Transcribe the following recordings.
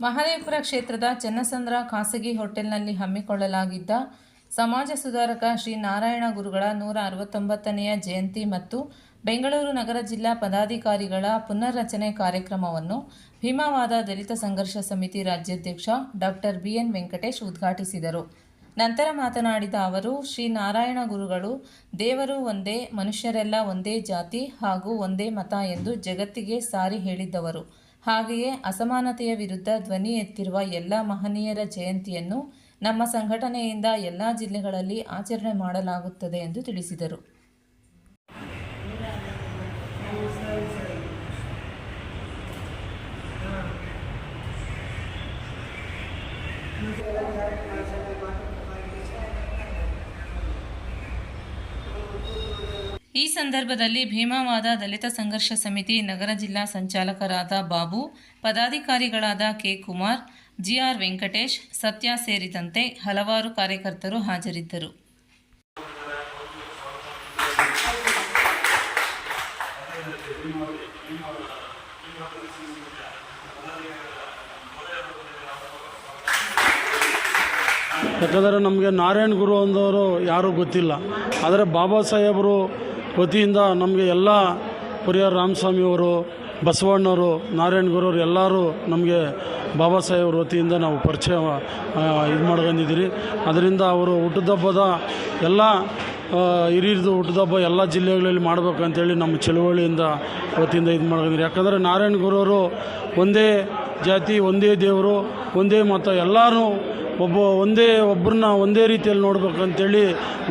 ಮಹದೇವಪುರ ಕ್ಷೇತ್ರದ ಚನ್ನಸಂದ್ರ ಖಾಸಗಿ ಹೋಟೆಲ್ನಲ್ಲಿ ಹಮ್ಮಿಕೊಳ್ಳಲಾಗಿದ್ದ ಸಮಾಜ ಸುಧಾರಕ ಶ್ರೀ ನಾರಾಯಣ ಗುರುಗಳ ನೂರ ಅರವತ್ತೊಂಬತ್ತನೆಯ ಜಯಂತಿ ಮತ್ತು ಬೆಂಗಳೂರು ನಗರ ಜಿಲ್ಲಾ ಪದಾಧಿಕಾರಿಗಳ ಪುನರ್ರಚನೆ ಕಾರ್ಯಕ್ರಮವನ್ನು ಭೀಮಾವಾದ ದಲಿತ ಸಂಘರ್ಷ ಸಮಿತಿ ರಾಜ್ಯಾಧ್ಯಕ್ಷ ಡಾಕ್ಟರ್ ಬಿಎನ್ ವೆಂಕಟೇಶ್ ಉದ್ಘಾಟಿಸಿದರು. ನಂತರ ಮಾತನಾಡಿದ ಅವರು, ಶ್ರೀ ನಾರಾಯಣ ಗುರುಗಳು ದೇವರು ಒಂದೇ, ಮನುಷ್ಯರೆಲ್ಲ ಒಂದೇ ಜಾತಿ ಹಾಗೂ ಒಂದೇ ಮತ ಎಂದು ಜಗತ್ತಿಗೆ ಸಾರಿ ಹೇಳಿದ್ದವರು. ಹಾಗೆಯೇ ಅಸಮಾನತೆಯ ವಿರುದ್ಧ ಧ್ವನಿ ಎತ್ತಿರುವ ಎಲ್ಲ ಮಹನೀಯರ ಜಯಂತಿಯನ್ನು ನಮ್ಮ ಸಂಘಟನೆಯಿಂದ ಎಲ್ಲ ಜಿಲ್ಲೆಗಳಲ್ಲಿ ಆಚರಣೆ ಮಾಡಲಾಗುತ್ತದೆ ಎಂದು ತಿಳಿಸಿದರು. ಈ ಸಂದರ್ಭದಲ್ಲಿ ಭೀಮಾವಾದ ದಲಿತ ಸಂಘರ್ಷ ಸಮಿತಿ ನಗರ ಜಿಲ್ಲಾ ಸಂಚಾಲಕರಾದ ಬಾಬು, ಪದಾಧಿಕಾರಿಗಳಾದ ಕೆ ಕುಮಾರ್, ಜಿಆರ್ ವೆಂಕಟೇಶ್, ಸತ್ಯ ಸೇರಿದಂತೆ ಹಲವಾರು ಕಾರ್ಯಕರ್ತರು ಹಾಜರಿದ್ದರು. ಯಾಕಂದರೆ ನಮಗೆ ನಾರಾಯಣ ಗುರು ಅಂದವರು ಯಾರೂ ಗೊತ್ತಿಲ್ಲ. ಆದರೆ ಬಾಬಾ ಸಾಹೇಬರು ವತಿಯಿಂದ ನಮಗೆ ಎಲ್ಲ ಪುರಿಯರ್ ರಾಮಸ್ವಾಮಿಯವರು, ಬಸವಣ್ಣವರು, ನಾರಾಯಣ ಗುರುವರು ಎಲ್ಲರೂ ನಮಗೆ ಬಾಬಾ ಸಾಹೇಬ್ರ ವತಿಯಿಂದ ನಾವು ಪರಿಚಯ ಇದು ಮಾಡ್ಕೊಂಡಿದ್ದೀರಿ. ಅದರಿಂದ ಅವರು ಹುಟ್ಟದಬ್ಬದ ಎಲ್ಲ ಹಿರಿಯರದು ಹುಟ್ಟುದಬ್ಬ ಎಲ್ಲ ಜಿಲ್ಲೆಗಳಲ್ಲಿ ಮಾಡ್ಬೇಕಂತೇಳಿ ನಮ್ಮ ಚಳುವಳಿಯಿಂದ ವತಿಯಿಂದ ಇದು ಮಾಡ್ಕೊಂಡಿದ್ದೀರಿ. ಯಾಕಂದರೆ ನಾರಾಯಣ ಗುರುವರು ಒಂದೇ ಜಾತಿ, ಒಂದೇ ದೇವರು, ಒಂದೇ ಮತ ಎಲ್ಲರೂ ಒಬ್ಬ ಒಂದೇ ಒಬ್ಬರನ್ನ ಒಂದೇ ರೀತಿಯಲ್ಲಿ ನೋಡ್ಬೇಕಂತೇಳಿ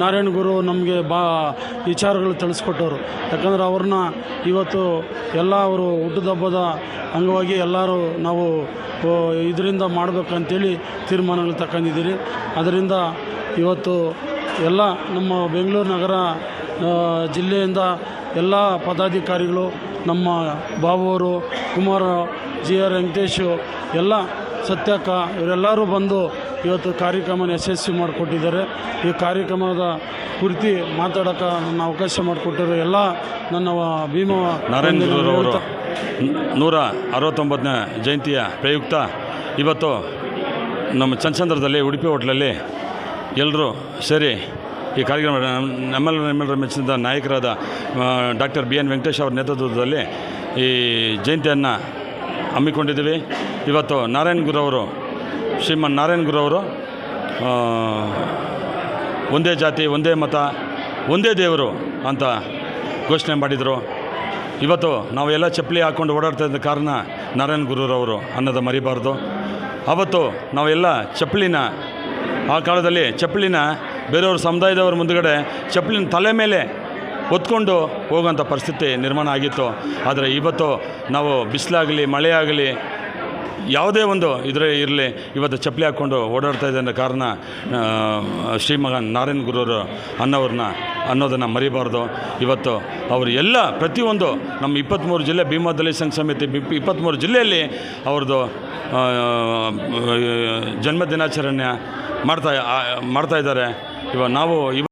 ನಾರಾಯಣ ಗುರು ನಮಗೆ ಬಾ ವಿಚಾರಗಳು ತಿಳಿಸ್ಕೊಟ್ಟವರು. ಯಾಕಂದ್ರೆ ಅವ್ರನ್ನ ಇವತ್ತು ಎಲ್ಲ ಅವರು ಹುಟ್ಟದಬ್ಬದ ಅಂಗವಾಗಿ ಎಲ್ಲರೂ ನಾವು ಇದರಿಂದ ಮಾಡಬೇಕಂತೇಳಿ ತೀರ್ಮಾನಗಳು ತಗೊಂಡಿದ್ದೀರಿ ಅದರಿಂದ ಇವತ್ತು ಎಲ್ಲ ನಮ್ಮ ಬೆಂಗಳೂರು ನಗರ ಜಿಲ್ಲೆಯಿಂದ ಎಲ್ಲ ಪದಾಧಿಕಾರಿಗಳು, ನಮ್ಮ ಬಾಬುವರು, ಕುಮಾರ, ಜಿ ಆರ್ ವೆಂಕಟೇಶು, ಎಲ್ಲ ಸತ್ಯಕ್ಕ, ಇವರೆಲ್ಲರೂ ಬಂದು ಇವತ್ತು ಕಾರ್ಯಕ್ರಮನ ಯಶಸ್ವಿ ಮಾಡಿಕೊಟ್ಟಿದ್ದಾರೆ. ಈ ಕಾರ್ಯಕ್ರಮದ ಕುರಿತು ಮಾತಾಡೋಕ್ಕೆ ನನ್ನ ಅವಕಾಶ ಮಾಡಿಕೊಟ್ಟಿರೋ ಎಲ್ಲ ನನ್ನ ಭೀಮ ನಾರಾಯಣ ಗುರುರವರು ನೂರ ಅರವತ್ತೊಂಬತ್ತನೇ ಜಯಂತಿಯ ಪ್ರಯುಕ್ತ ಇವತ್ತು ನಮ್ಮ ಚಂದ್ರದಲ್ಲಿ ಉಡುಪಿ ಹೋಟ್ಲಲ್ಲಿ ಎಲ್ಲರೂ ಸೇರಿ ಈ ಕಾರ್ಯಕ್ರಮ ನಮ್ಮೆಲ್ಲ ನಮ್ಮೆಲ್ಲರ ಮೆಚ್ಚಿದ ನಾಯಕರಾದ ಡಾಕ್ಟರ್ ಬಿ ಎನ್ ವೆಂಕಟೇಶ್ ಅವರ ನೇತೃತ್ವದಲ್ಲಿ ಈ ಜಯಂತಿಯನ್ನು ಹಮ್ಮಿಕೊಂಡಿದ್ದೀವಿ. ಇವತ್ತು ನಾರಾಯಣ ಗುರುವರು ಶ್ರೀಮನ್ ನಾರಾಯಣ ಗುರು ಅವರು ಒಂದೇ ಜಾತಿ, ಒಂದೇ ಮತ, ಒಂದೇ ದೇವರು ಅಂತ ಘೋಷಣೆ ಮಾಡಿದರು. ಇವತ್ತು ನಾವೆಲ್ಲ ಚಪ್ಪಲಿ ಹಾಕ್ಕೊಂಡು ಓಡಾಡ್ತಾ ಇದ್ದ ಕಾರಣ ನಾರಾಯಣ ಗುರುರವರು ಅನ್ನೋದು ಮರಿಬಾರ್ದು. ಅವತ್ತು ನಾವೆಲ್ಲ ಚಪ್ಪಲಿನ, ಆ ಕಾಲದಲ್ಲಿ ಚಪ್ಪಲಿನ ಬೇರೆಯವ್ರ ಸಮುದಾಯದವ್ರ ಮುಂದುಗಡೆ ಚಪ್ಪಲಿನ ತಲೆ ಮೇಲೆ ಹೊತ್ಕೊಂಡು ಹೋಗೋಂಥ ಪರಿಸ್ಥಿತಿ ನಿರ್ಮಾಣ ಆಗಿತ್ತು. ಆದರೆ ಇವತ್ತು ನಾವು ಬಿಸಿಲಾಗಲಿ ಮಳೆ ಆಗಲಿ ಯಾವುದೇ ಒಂದು ಇದ್ರೆ ಇರಲಿ, ಇವತ್ತು ಚಪ್ಪಲಿ ಹಾಕ್ಕೊಂಡು ಓಡಾಡ್ತಾ ಇದ್ದ ಕಾರಣ ಶ್ರೀಮಗ ನಾರಾಯಣ ಗುರುವರು ಅನ್ನೋರನ್ನ ಅನ್ನೋದನ್ನು ಮರಿಬಾರ್ದು. ಇವತ್ತು ಅವರು ಎಲ್ಲ, ಪ್ರತಿಯೊಂದು ನಮ್ಮ ಇಪ್ಪತ್ತ್ಮೂರು ಜಿಲ್ಲೆ ಭೀಮಾ ದಲಿತ ಸಂಘ ಸಮಿತಿ ಇಪ್ಪತ್ತ್ಮೂರು ಜಿಲ್ಲೆಯಲ್ಲಿ ಅವ್ರದ್ದು ಜನ್ಮ ದಿನಾಚರಣೆ ಮಾಡ್ತಾ ಮಾಡ್ತಾ ಇದ್ದಾರೆ. ಇವಾಗ ನಾವು ಇವ